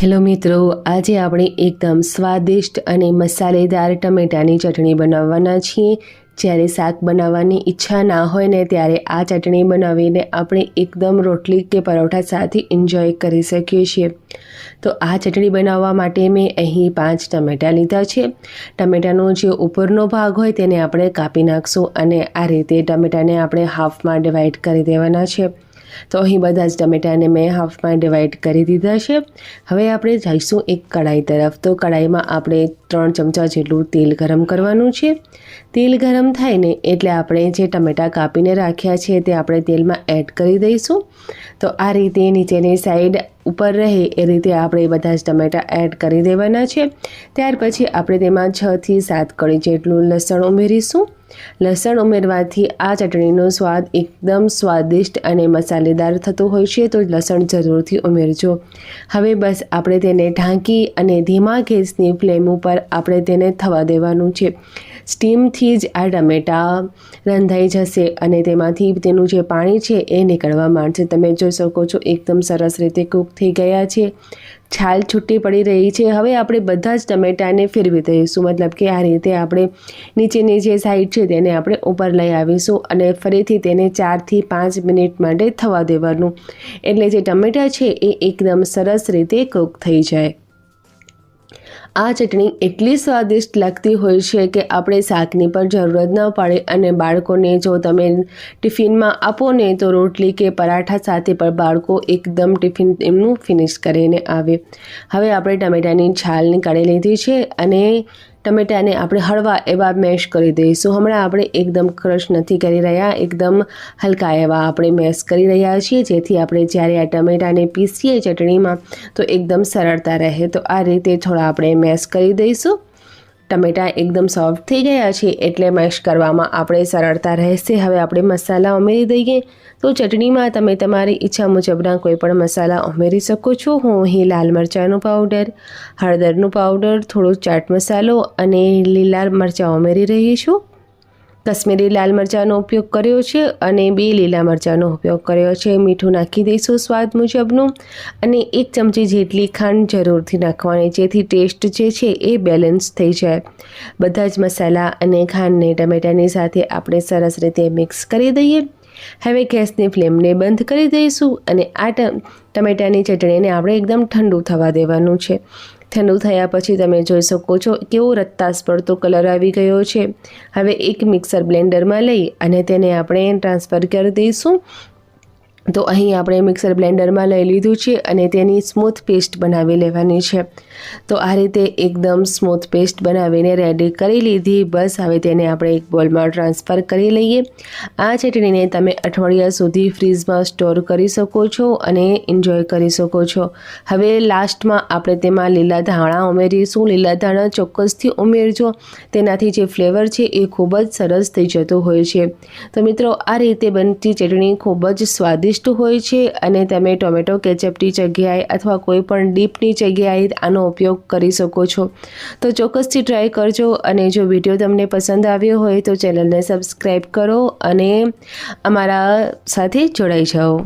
Hello મિત્રો, આજે આપણે એકદમ સ્વાદિષ્ટ અને મસાલેદાર ટમેટાની ચટણી બનાવવાના છીએ. જ્યારે શાક બનાવવાની ઈચ્છા ના હોય ને ત્યારે આ ચટણી બનાવીને આપણે એકદમ રોટલી કે પરોઠા સાથે એન્જોય કરી શકીએ છીએ. તો આ ચટણી બનાવવા માટે મેં અહીં પાંચ ટમેટાં લીધા છે. ટમેટાનો જે ઉપરનો ભાગ હોય તેને આપણે કાપી નાખશું અને આ રીતે ટમેટાને આપણે હાફમાં ડિવાઈડ કરી દેવાના છે. તો અહીં બધા જ ટમેટાને મેં હાફમાં ડિવાઈડ કરી દીધા છે. હવે આપણે જઈશું એક કઢાઈ તરફ. તો કઢાઈમાં આપણે ત્રણ ચમચા જેટલું તેલ ગરમ કરવાનું છે. તેલ ગરમ થાય ને એટલે આપણે જે ટમેટાં કાપીને રાખ્યા છે તે આપણે તેલમાં એડ કરી દઈશું. તો આ રીતે નીચેની સાઈડ ઉપર રહે એ રીતે આપણે બધા જ ટમેટાં એડ કરી દેવાના છે. ત્યાર પછી આપણે તેમાં છથી સાત કળી જેટલું લસણ ઉમેરીશું. લસણ ઉમેરવાથી આ ચટણીનો સ્વાદ એકદમ સ્વાદિષ્ટ અને મસાલેદાર થતો હોય છે, તો લસણ જરૂરથી ઉમેરજો. હવે બસ આપણે તેને ઢાંકી અને ધીમા ગેસની ફ્લેમ ઉપર આપણે તેને થવા દેવાનું છે. સ્ટીમથી જ આ ટમેટાં રંધાઈ જશે અને તેમાંથી તેનું જે પાણી છે, એ નીકળવા માંડશે. તમે જોઈ શકો છો, એકદમ સરસ રીતે કૂક થઈ ગયા છે. છાલ છૂટી પડી રહી છે. હવે આપણે બધા જ ટમેટાને ફેરવી દઈશું. મતલબ કે આ રીતે આપણે નીચેની જે સાઈડ છે તેને આપણે ઉપર લઈ આવીશું અને ફરીથી તેને ચારથી પાંચ મિનિટ માટે થવા દેવાનું. એટલે જે ટમેટાં છે એ એકદમ સરસ રીતે કૂક થઈ જાય. આ ચટણી એટલી સ્વાદિષ્ટ લાગતી હોય છે કે આપણે શાકની પણ જરૂરત ન પડે અને બાળકોને જો તમે ટિફિનમાં આપો ને તો રોટલી કે પરાઠા સાથે પણ બાળકો એકદમ ટિફિન એમનું ફિનિશ કરીને આવે. હવે આપણે ટમેટાની છાલ નીકાળી લીધી છે અને ટમેટાને આપણે હળવા એવા મેશ કરી દઈશું. હમણાં આપણે એકદમ ક્રશ નથી કરી રહ્યા. એકદમ હલકા એવા આપણે મેશ કરી રહ્યા છીએ. જેથી આપણે જ્યારે આ ટમેટાને પીસીએ ચટણીમાં, તો એકદમ સરળતા રહે. તો આ રીતે થોડા આપણે મેશ કરી દઈશું. ટમેટાં એકદમ સોફ્ટ થઈ ગયા છે એટલે મેશ કરવામાં આપણે સરળતા રહેશે. હવે આપણે મસાલા ઉમેરી દઈએ. તો ચટણીમાં તમે તમારી ઈચ્છા મુજબના કોઈપણ મસાલા ઉમેરી શકો છો. હું અહીં લાલ મરચાંનું પાવડર હળદરનું પાવડર થોડો ચાટ મસાલો અને લીલા મરચાં ઉમેરી રહી છું. કશ્મીરી લાલ મરચાંનો ઉપયોગ કર્યો છે અને બે લીલા મરચાંનો ઉપયોગ કર્યો છે. મીઠું નાખી દઈશું સ્વાદ મુજબનું અને એક ચમચી જેટલી ખાંડ જરૂરથી નાખવાની, જેથી ટેસ્ટ જે છે એ બેલેન્સ થઈ જાય. બધા જ મસાલા અને ખાંડને ટમેટાની સાથે આપણે સરસ રીતે મિક્સ કરી દઈએ. હવે ગેસની ફ્લેમને બંધ કરી દઈશું અને આ ટમેટાની ચટણીને આપણે એકદમ ઠંડુ થવા દેવાનું છે. ઠંડુ થયા પછી તમે જોઈ શકો છો કેવો રત્તાસ પડતો કલર આવી ગયો છે. હવે એક મિક્સર બ્લેન્ડરમાં લઈ અને તેને આપણે ટ્રાન્સફર કરી દઈશું. તો અહીં આપણે મિક્સર બ્લેન્ડરમાં લઈ લીધું છે અને તેની સ્મૂથ પેસ્ટ બનાવી લેવાની છે. તો આ રીતે એકદમ સ્મૂથ પેસ્ટ બનાવીને રેડી કરી લીધી. બસ હવે તેને આપણે એક બોલમાં ટ્રાન્સફર કરી લઈએ. આ ચટણીને તમે અઠવાડિયા સુધી ફ્રીઝમાં સ્ટોર કરી શકો છો અને એન્જોય કરી શકો છો. હવે લાસ્ટમાં આપણે તેમાં લીલા ધાણા ઉમેરીશું. લીલા ધાણા ચોક્કસથી ઉમેરજો. તેનાથી જે ફ્લેવર છે એ ખૂબ જ સરસ થઈ જતો હોય છે. તો મિત્રો, આ રીતે બનતી ચટણી ખૂબ જ સ્વાદિષ્ટ હોય છે અને તમે ટોમેટો કેચઅપની જગ્યાએ અથવા કોઈ પણ ડીપની જગ્યાએ આનો ઉપયોગ કરી શકો છો. તો ચોક્કસથી ટ્રાય કરજો અને જો વીડિયો તમને પસંદ આવ્યો હોય તો ચેનલને સબસ્ક્રાઈબ કરો અને અમારા સાથે જોડાઈ જાઓ.